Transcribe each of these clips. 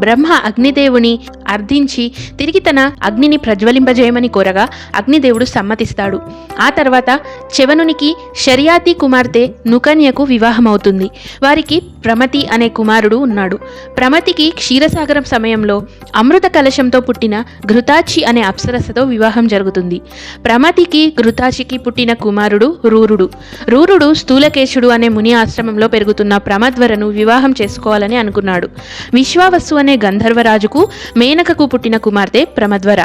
బ్రహ్మ అగ్నిదేవుని అర్థించి తిరిగి తన అగ్నిని ప్రజ్వలింపజేయమని కోరగా అగ్నిదేవుడు సమ్మతిస్తాడు. ఆ తర్వాత చెవనునికి శర్యాతి కుమార్తె నుకన్యకు వివాహమవుతుంది. వారికి ప్రమతి అనే కుమారుడు ఉన్నాడు. ప్రమతికి క్షీరసాగరం సమయంలో అమృత కలశంతో పుట్టిన ఘృతాచి అనే అప్సరసతో వివాహం జరుగుతుంది. ప్రమతికి ఘృతాచికి పుట్టిన కుమారుడు రూరుడు. రూరుడు స్థూలకేశుడు అనే ముని ఆశ్రమంలో పెరుగుతున్న ప్రమద్వరను వివాహం చేసుకోవాలని అనుకున్నాడు. విశ్వావస్సు అనే గంధర్వరాజుకు మేనకకు పుట్టిన కుమార్తె ప్రమద్వర.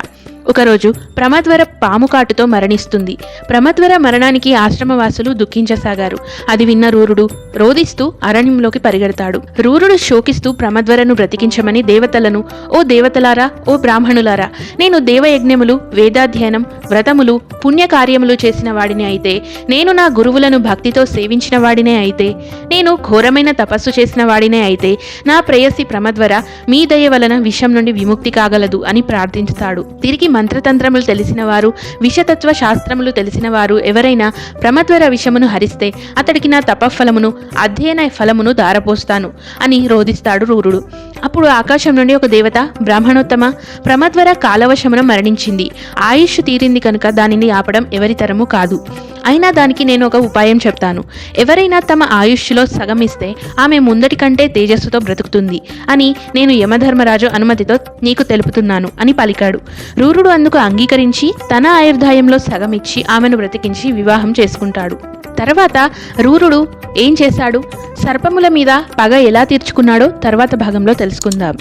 ఒకరోజు ప్రమద్వర పాము కాటుతో మరణిస్తుంది. ప్రమద్వర మరణానికి ఆశ్రమవాసులు దుఃఖించసాగారు. అది విన్న రూరుడు రోధిస్తూ అరణ్యంలోకి పరిగెడతాడు. రూరుడు శోకిస్తూ ప్రమద్వరను బ్రతికించమని దేవతలను ఓ దేవతలారా ఓ బ్రాహ్మణులారా నేను దేవయజ్ఞములు వేదాధ్యయనం వ్రతములు పుణ్యకార్యములు చేసిన వాడిని అయితే నేను నా గురువులను భక్తితో సేవించిన వాడినే అయితే నేను ఘోరమైన తపస్సు చేసిన వాడినే అయితే నా ప్రేయసి ప్రమద్వర మీ దయ వలన విషం నుండి విముక్తి కాగలదు అని ప్రార్థించుతాడు. తిరిగి మంత్రతంత్రములు తెలిసిన వారు విషతత్వ శాస్త్రములు తెలిసిన వారు ఎవరైనా ప్రమద్వర విషమును హరిస్తే అతడికి నా తపఫలమును అధ్యయన ఫలమును దారపోస్తాను అని రోధిస్తాడు రూరుడు. అప్పుడు ఆకాశం నుండి ఒక దేవత బ్రాహ్మణోత్తమ ప్రమద్వర కాలవశమున మరణించింది. ఆయుష్ తీరింది కనుక దానిని ఆపడం ఎవరి తరము కాదు. అయినా దానికి నేను ఒక ఉపాయం చెప్తాను. ఎవరైనా తమ ఆయుష్లో సగం ఇస్తే ఆమె ముందటి కంటే తేజస్సుతో బ్రతుకుతుంది అని నేను యమధర్మరాజు అనుమతితో నీకు తెలుపుతున్నాను అని పలికాడు. రూరుడు అందుకు అంగీకరించి తన ఆయుర్దాయంలో సగం ఇచ్చి ఆమెను బ్రతికించి వివాహం చేసుకుంటాడు. తర్వాత రూరుడు ఏం చేశాడు? సర్పముల మీద పగ ఎలా తీర్చుకున్నాడో తర్వాత భాగంలో తెలుసుకుందాం.